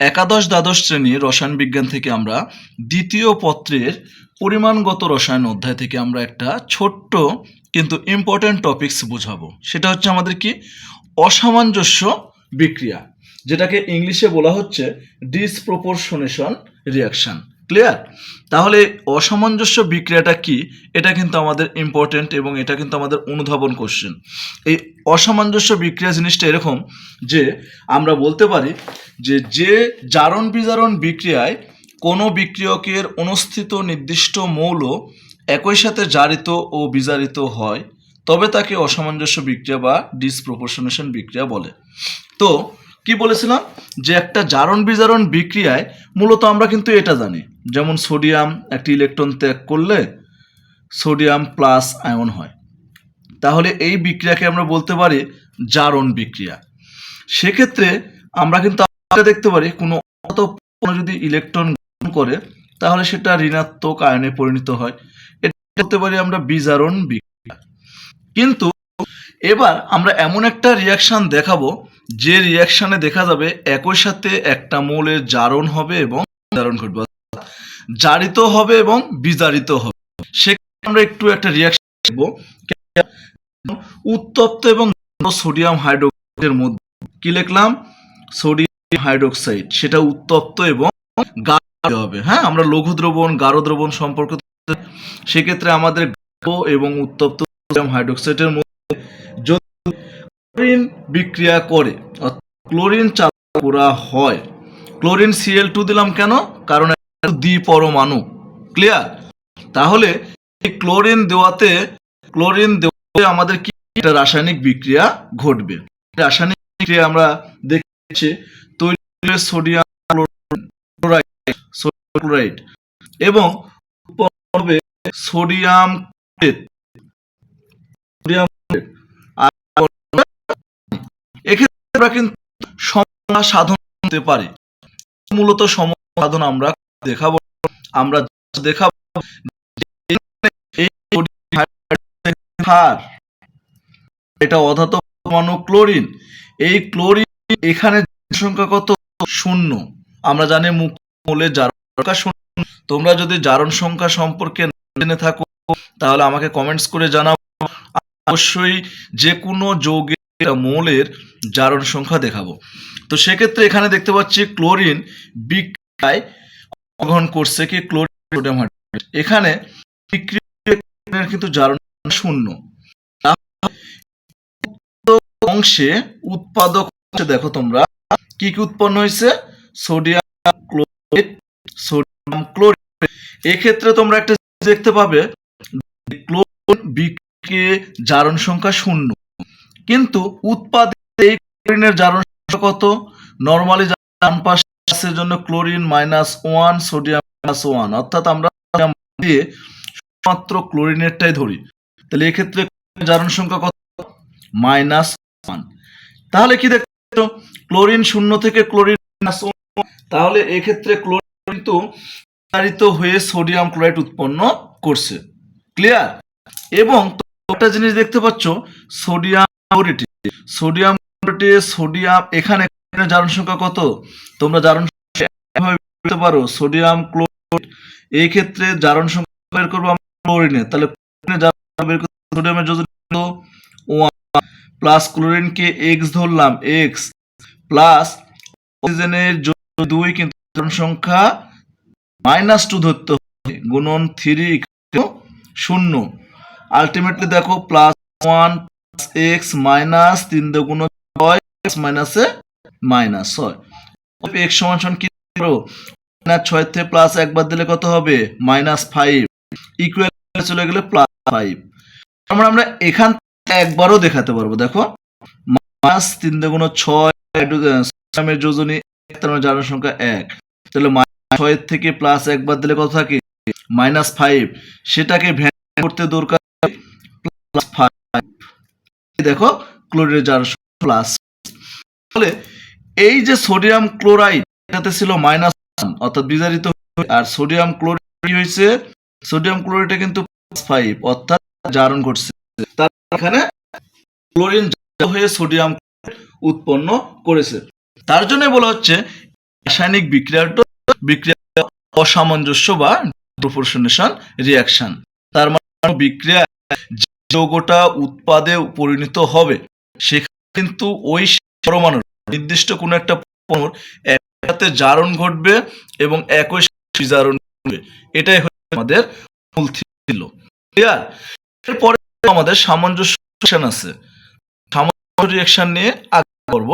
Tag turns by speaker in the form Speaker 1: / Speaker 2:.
Speaker 1: একাদশ দ্বাদশ শ্রেণির রসায়ন বিজ্ঞান থেকে আমরা দ্বিতীয় পত্রের পরিমাণগত রসায়ন অধ্যায় থেকে আমরা একটা ছোট্ট কিন্তু ইম্পর্ট্যান্ট টপিক্স বোঝাবো। সেটা হচ্ছে আমাদের কি? অসামঞ্জস্য বিক্রিয়া, যেটাকে ইংলিশে বলা হচ্ছে ডিসপ্রপোর্শনেশন রিয়াকশন ক্লিয়ার তাহলে অসামঞ্জস্য বিক্রিয়াটা কি? এটা কিন্তু আমাদের ইম্পর্টেন্ট এবং এটা কিন্তু আমাদের অনুধাবন কোশ্চেন এই অসামঞ্জস্য বিক্রিয়া জিনিসটা এরকম যে আমরা বলতে পারি যে যে জারণ বিজারণ বিক্রিয়ায় কোনো বিক্রিয়কের অনুস্থিত নির্দিষ্ট মৌল একই সাথে জারিত ও বিজারিত হয়, তবে তাকে অসামঞ্জস্য বিক্রিয়া বা ডিসপ্রপোর্শনেশন বিক্রিয়া বলে। তো কি বলেছিলাম? যে একটা জারণ বিজারণ বিক্রিয়ায় মূলত আমরা কিন্তু এটা জানি। যেমন সোডিয়াম একটি ইলেকট্রন ত্যাগ করলে সোডিয়াম প্লাস আয়ন হয়। তাহলে এই বিক্রিয়াকে আমরা বলতে পারি জারণ বিক্রিয়া। সেক্ষেত্রে আমরা কিন্তু দেখতে পারি, কোনো যদি ইলেকট্রন গ্রহণ করে, তাহলে সেটা ঋণাত্মক আয়নে পরিণত হয়। এটা বলতে পারি আমরা বিজারণ বিক্রিয়া। কিন্তু এবার আমরা এমন একটা রিয়াকশন দেখাবো, যে রিয়াকশনে দেখা যাবে একই সাথে একটা মৌলের জারণ হবে এবং জারণ ঘটবে। জারিত হবে এবং বিজারিত হবে। সেক্ষেত্রে আমরা একটু একটা রিয়াকশন দেখব। উত্তপ্ত এবং সোডিয়াম হাইড্রোক্সাইডের মধ্যে কি লিখলাম? সোডিয়াম হাইড্রোক্সাইড সেটা উত্তপ্ত এবং গাঢ় হবে। হ্যাঁ আমরা লঘু দ্রবণ গাঢ় দ্রবণ সম্পর্ক সেক্ষেত্রে আমাদের গাঢ় এবং উত্তপ্ত সোডিয়াম হাইড্রোক্সাইডের মধ্যে যদি ক্লোরিন বিক্রিয়া করে ক্লোরিন চালু করা হয়, ক্লোরিন সিএল টু দিলাম কেন? কারণ দ্বিপরমাণু। ক্লিয়ার তাহলে ক্লোরিন দেওয়াতে ক্লোরিন দেওয়াতে আমাদের কি একটা রাসায়নিক বিক্রিয়া ঘটবে? রাসায়নিক বিক্রিয়া আমরা দেখছি, তৈরি সোডিয়াম ক্লোরাইড এবং হবে সোডিয়াম সোডিয়াম এক্ষেত্রে আমরা কিন্তু সমস্যা সাধন করতে পারি। মূলত সমস্যা সাধন আমরা দেখাবো, আমরা দেখাবো ক্ষার এটা অধাতব পরমাণু ক্লোরিন। এই ক্লোরিন এখানে সংখ্যা কত? শূন্য। আমরা জানি মূলে জারণ তোমরা যদি জারণ সংখ্যা সম্পর্কে জেনে থাকো, তাহলে আমাকে কমেন্টস করে জানাও। অবশ্যই যে কোনো যৌগের মৌলের জারণ সংখ্যা দেখাবো। তো সেক্ষেত্রে এখানে দেখতে পাচ্ছি ক্লোরিন বিক্রিয়ায় গ্রহণ করছে কি ক্লোরিন হাইড্রোক্সাইড এখানে বিক্রিয়ার কিন্তু জারণ শূন্য। অংশে উৎপাদক দেখো তোমরা, কি কি উৎপন্ন হয়েছে? Sodium chloride sodium chloride. এক্ষেত্রে তোমরা একটা দেখতে পাবে ক্লোরিন বিক্রিয়ে জারণ সংখ্যা শূন্য। কিন্তু উৎপাদিত এই ক্লোরিনের জারণ সংখ্যা কত? নর্মালি ডান পাশের জন্য chlorine minus one, sodium minus one. অর্থাৎ আমরা দিয়ে শুধুমাত্র ক্লোরিনেরটাই ধরি। তাহলে এক্ষেত্রে জারণ সংখ্যা কত? Minus one. তাহলে কি দেখছ ক্লোরিন শূন্য থেকে ক্লোরিন মাইনাস তাহলে এক্ষেত্রে ক্লোরিন কিন্তু বিস্তারিত হয়ে সোডিয়াম ক্লোরাইড উৎপন্ন করছে। ক্লিয়ার? এবং একটা জিনিস দেখতে পাচ্ছ, সোডিয়াম সোডিয়াম সোডিয়াম এখানে জারণ সংখ্যা কত? তোমরা জারণ পারো। সোডিয়াম ক্লোরাইড, এই ক্ষেত্রে জারণ সংখ্যা বের করব আমরা ক্লোরিনে তাহলে বের সোডিয়ামের যোজন ওয়ান প্লাস ক্লোরিনকে এক্স ধরলাম এক্স প্লাস অক্সিজেনের দুই কিন্তু জারণ সংখ্যা মাইনাস টু ধরতে হবে, গুণন থ্রি শূন্য। আলটিমেটলি দেখো প্লাস ওয়ান এক্স মাইনাস তিন দুগুণ ছয় এক্স মাইনাসে মাইনাস ছয়। এক্স সমান সমান কি করো মাইনাস ছয় থেকে প্লাস একবার দিলে কত হবে? মাইনাস ফাইভ ইকুয়াল চলে গেলে প্লাস ফাইভ আমরা আমরা এখান একবারও দেখাতে পারব, দেখো। মাইনাস তিন যোজনী মানে সংখ্যা এক। তাহলে থেকে প্লাস একবার দিলে কত থাকে? মাইনাস ফাইভ সেটাকে ভ্যান করতে দরকার প্লাস ফাইভ দেখো ক্লোরিনের প্লাস তাহলে এই যে সোডিয়াম ক্লোরাইড, এটাতে ছিল মাইনাস অর্থাৎ বিজারিত আর সোডিয়াম ক্লোরাইড হয়েছে, সোডিয়াম ক্লোরাইডে কিন্তু ফাইভ অর্থাৎ জারণ ঘটছে। তার এখানে ক্লোরিন হয়ে সোডিয়াম উৎপন্ন করেছে। তার জন্য বলা হচ্ছে, রাসায়নিক বিক্রিয়াটা বিক্রিয়া অসামঞ্জস্য বা প্রপোর্শনেশন রিয়াকশন তার মানে বিক্রিয়া যৌগটা উৎপাদে পরিণত হবে সেখানে কিন্তু ওই পরমাণুর নির্দিষ্ট কোনো একটা পণ্যর একসাথে জারণ ঘটবে এবং একই জারণ ঘটবে এটাই হচ্ছে আমাদের মূল ছিল। ক্লিয়ার এরপরে আমাদের সামঞ্জস্য আছে। সামঞ্জস্য রিয়াকশন নিয়ে আগে করব